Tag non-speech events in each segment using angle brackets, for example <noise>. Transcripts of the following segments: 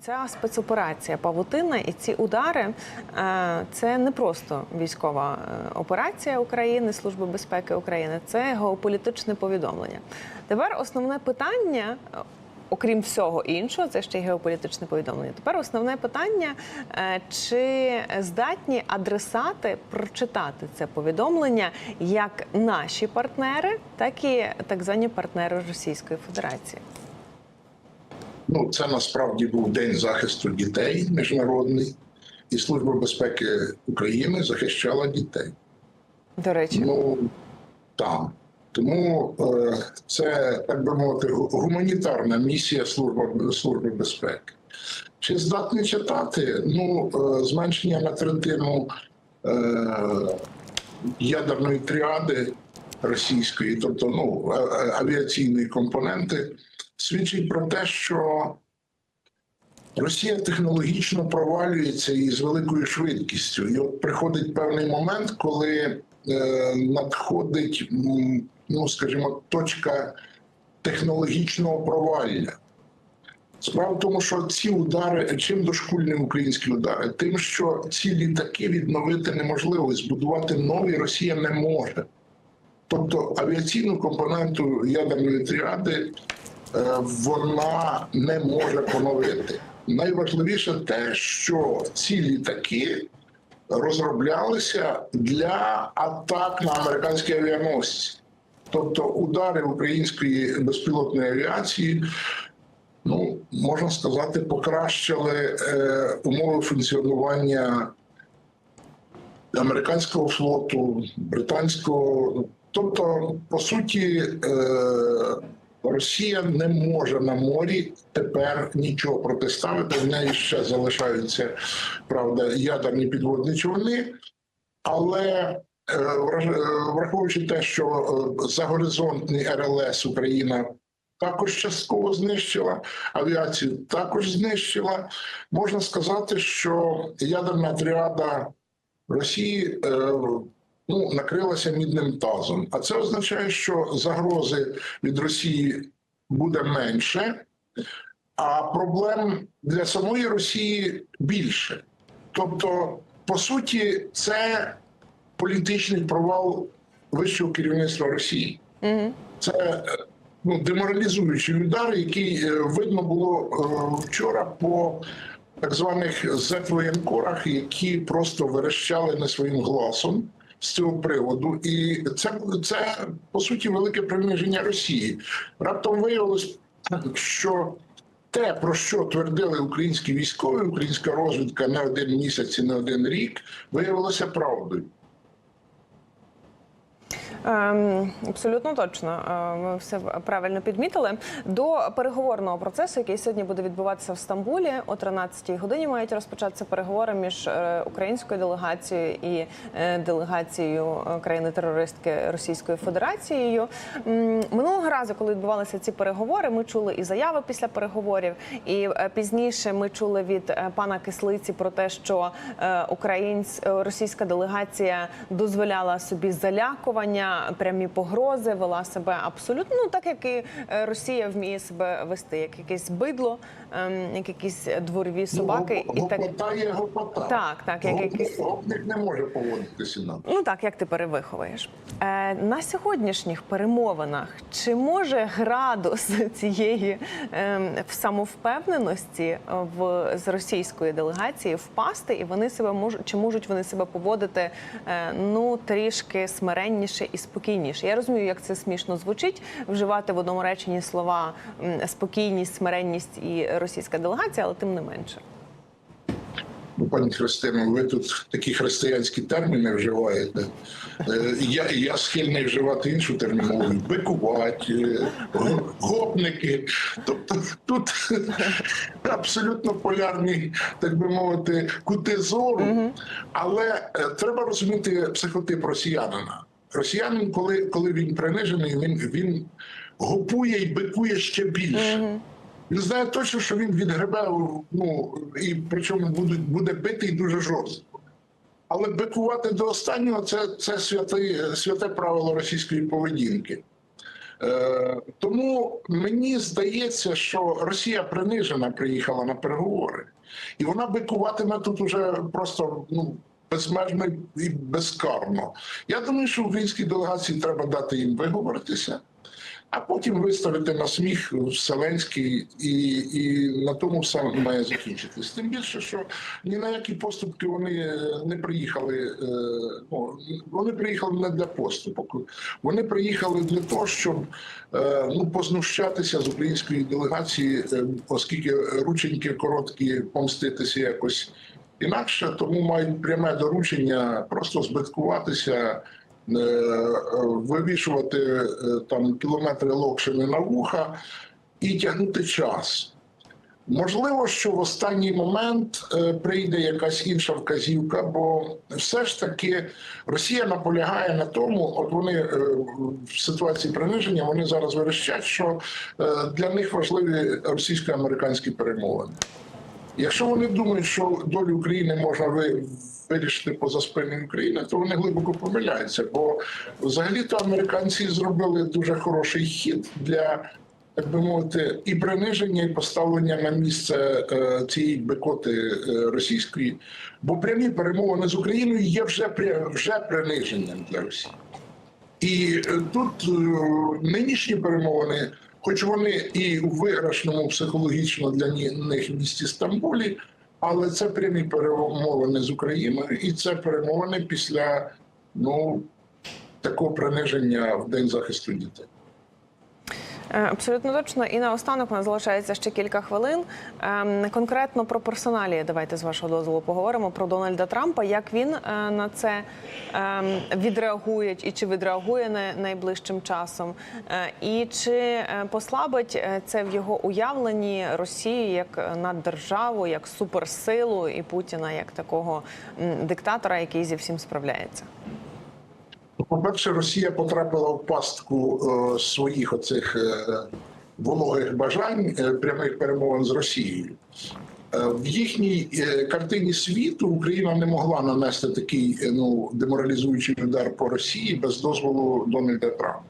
Ця спецоперація Павутина і ці удари е, це не просто військова е, операція України, Служби безпеки України, це геополітичне повідомлення. Тепер основне питання. е, Окрім всього іншого, це ще й геополітичне повідомлення. Тепер основне питання: чи здатні адресати прочитати це повідомлення як наші партнери, так і так звані партнери Російської Федерації? Ну, це насправді був день захисту дітей міжнародний, і Служба безпеки України захищала дітей. До речі, Ну там. Тому е, це, так би мовити, гуманітарна місія Служби, Служби безпеки. Чи здатні читати? Ну, е, зменшення на третину е, ядерної тріади російської, тобто ну, авіаційної компоненти, свідчить про те, що Росія технологічно провалюється і з великою швидкістю. І от приходить певний момент, коли е, надходить, ну скажімо, точка технологічного провалля. Справа в тому, що ці удари, чим дошкульні українські удари? Тим, що ці літаки відновити неможливо, збудувати нові Росія не може. Тобто авіаційну компоненту ядерної тріади вона не може поновити. Найважливіше те, що ці літаки розроблялися для атак на американські авіаносці. Тобто удари української безпілотної авіації, ну можна сказати, покращили е, умови функціонування американського флоту, британського. Тобто, по суті, е, Росія не може на морі тепер нічого протиставити. В неї ще залишаються правда ядерні підводні човни, але е, е, враховуючи те, що е, загоризонтний РЛС Україна також частково знищила, авіацію також знищила. Можна сказати, що ядерна тріада Росії ну, накрилася мідним тазом. А це означає, що загрози від Росії буде менше, а проблем для самої Росії більше. Тобто, по суті, це політичний провал вищого керівництва Росії. Угу. Це е, ну, деморалізуючий удар, який е, видно було е, вчора по так званих зет-воєнкорах, які просто верещали не своїм гласом з цього приводу. І це, це по суті велике приниження Росії. Раптом виявилось, що те, про що твердили українські військові, українська розвідка не один місяць і не один рік, виявилося правдою. Ем, абсолютно точно. Е, Ми все правильно підмітили. До переговорного процесу, який сьогодні буде відбуватися в Стамбулі, о 13-й годині мають розпочатися переговори між е, українською делегацією і е, делегацією е, країни-терористки Російською Федерацією. Минулого разу, коли відбувалися ці переговори, ми чули і заяви після переговорів, і е, пізніше ми чули від е, пана Кислиці про те, що е, українсь е, російська делегація дозволяла собі залякування, прямі погрози, вела себе абсолютно ну, так, як і е, Росія вміє себе вести, як якесь бидло, ем, як якісь дворові собаки, ну, і так є гопота. Так, так, як якийсь- не може поводитися нам. Ну так, як ти перевиховуєш. Е, на сьогоднішніх перемовинах чи може градус <laughs> цієї е, самовпевненості в з російської делегації впасти, і вони себе можуть чи можуть вони себе поводити е, ну трішки смиренніше і спокійніше? Я розумію, як це смішно звучить вживати в одному реченні слова спокійність, смиренність і російська делегація, але тим не менше. Ну, пані Христино, ви тут такі християнські терміни вживаєте. Е, Я, я схильний вживати іншу термінологію бикувати, е, гопники. Тобто тут <laughs> абсолютно полярні, так би мовити, кути зору. Але е, треба розуміти психотип росіянина. Росіянин, коли, коли він принижений, він, він гопує і бикує ще більше. Він знає точно, що він відгребе, ну і причому буде, буде битий дуже жорстко. Але бикувати до останнього це, це святе, святе правило російської поведінки. Е, тому мені здається, що Росія принижена приїхала на переговори, і вона бикуватиме тут уже просто ну. Безмежно і безкарно. Я думаю, що українській делегації треба дати їм виговоритися, а потім виставити на сміх Вселенський, і, і на тому все має закінчитись. Тим більше, що ні на які поступки вони не приїхали. е, Ну, вони приїхали не для поступок. Вони приїхали для того, щоб е, ну, познущатися з української делегації, е, оскільки рученьки короткі помститися якось інакше, тому мають пряме доручення просто збиткуватися. е, Вивішувати е, там кілометри локшини на вуха і тягнути час. Можливо, що в останній момент е, прийде якась інша вказівка, бо все ж таки Росія наполягає на тому, от вони в ситуації приниження вони зараз верещать, що для них важливі російсько-американські перемовини. Якщо вони думають, що долю України можна вирішити поза спиною України, то вони глибоко помиляються. Бо взагалі-то американці зробили дуже хороший хід для, так би мовити, і приниження, і поставлення на місце е, цієї бекоти е, російської. Бо прямі перемовини з Україною є вже, вже приниженням для Росії. І е, тут е, нинішні перемовини, хоч вони і у виграшному психологічно для них місті Стамбулі, але це прямі перемовини з Україною, і це перемовини після ну такого приниження в день захисту дітей. Е, Абсолютно точно. І наостанок у нас залишається ще кілька хвилин. Ем, Конкретно про персоналі. Давайте з вашого дозволу поговоримо про Дональда Трампа. Як він е, на це ем, відреагує і чи відреагує на- найближчим часом? Е, І чи послабить це в його уявленні Росію як наддержаву, як суперсилу і Путіна як такого диктатора, який зі всім справляється? По-перше, Росія потрапила в пастку е, своїх оцих е, вологих бажань е, прямих перемовин з Росією. Е, в їхній е, картині світу Україна не могла нанести такий е, ну, деморалізуючий удар по Росії без дозволу Дональда Трампа.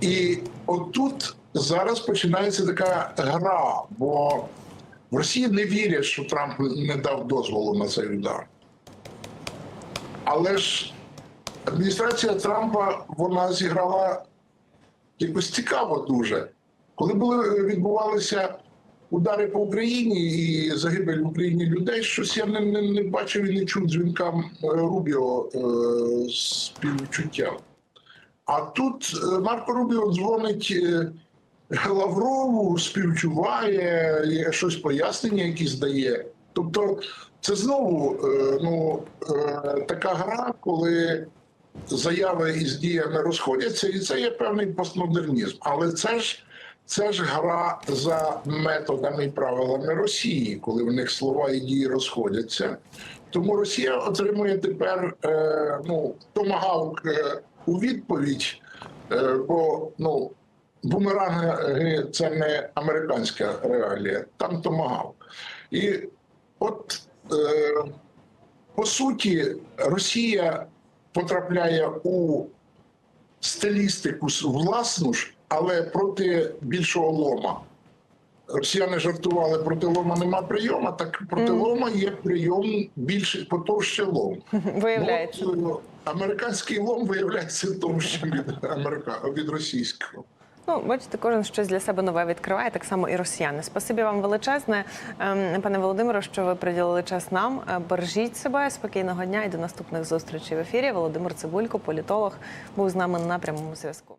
І отут зараз починається така гра, бо в Росії не вірять, що Трамп не дав дозволу на цей удар. Але ж адміністрація Трампа вона зіграла якось цікаво дуже. Коли були відбувалися удари по Україні і загибель в Україні людей, щось я не, не, не бачив і не чув дзвінкам е, Рубіо е, з співчуттям. А тут е, Марко Рубіо дзвонить е, Лаврову, співчуває, є щось пояснення, якісь дає. Тобто, це знову е, ну, е, така гра, коли заяви із діями розходяться, і це є певний постмодернізм. Але це ж це ж гра за методами і правилами Росії, коли в них слова і дії розходяться. Тому Росія отримує тепер е, ну, томагавк е, у відповідь, е, бо ну, бумеранги це не американська реалія, там томагавк. І от е, по суті, Росія потрапляє у стилістику власну ж, але проти більшого лома. Росіяни жартували, проти лома нема прийому, так проти лома є прийом більше потовще лом. <laughs> Виявляється. Ну, от, е, американський лом виявляється <laughs> товщим від, від російського. Ну, бачите, кожен щось для себе нове відкриває, так само і росіяни. Спасибі вам величезне, ем, пане Володимире, що ви приділили час нам. Е, Бережіть себе, спокійного дня і до наступних зустрічей в ефірі. Володимир Цибулько, політолог, був з нами на прямому зв'язку.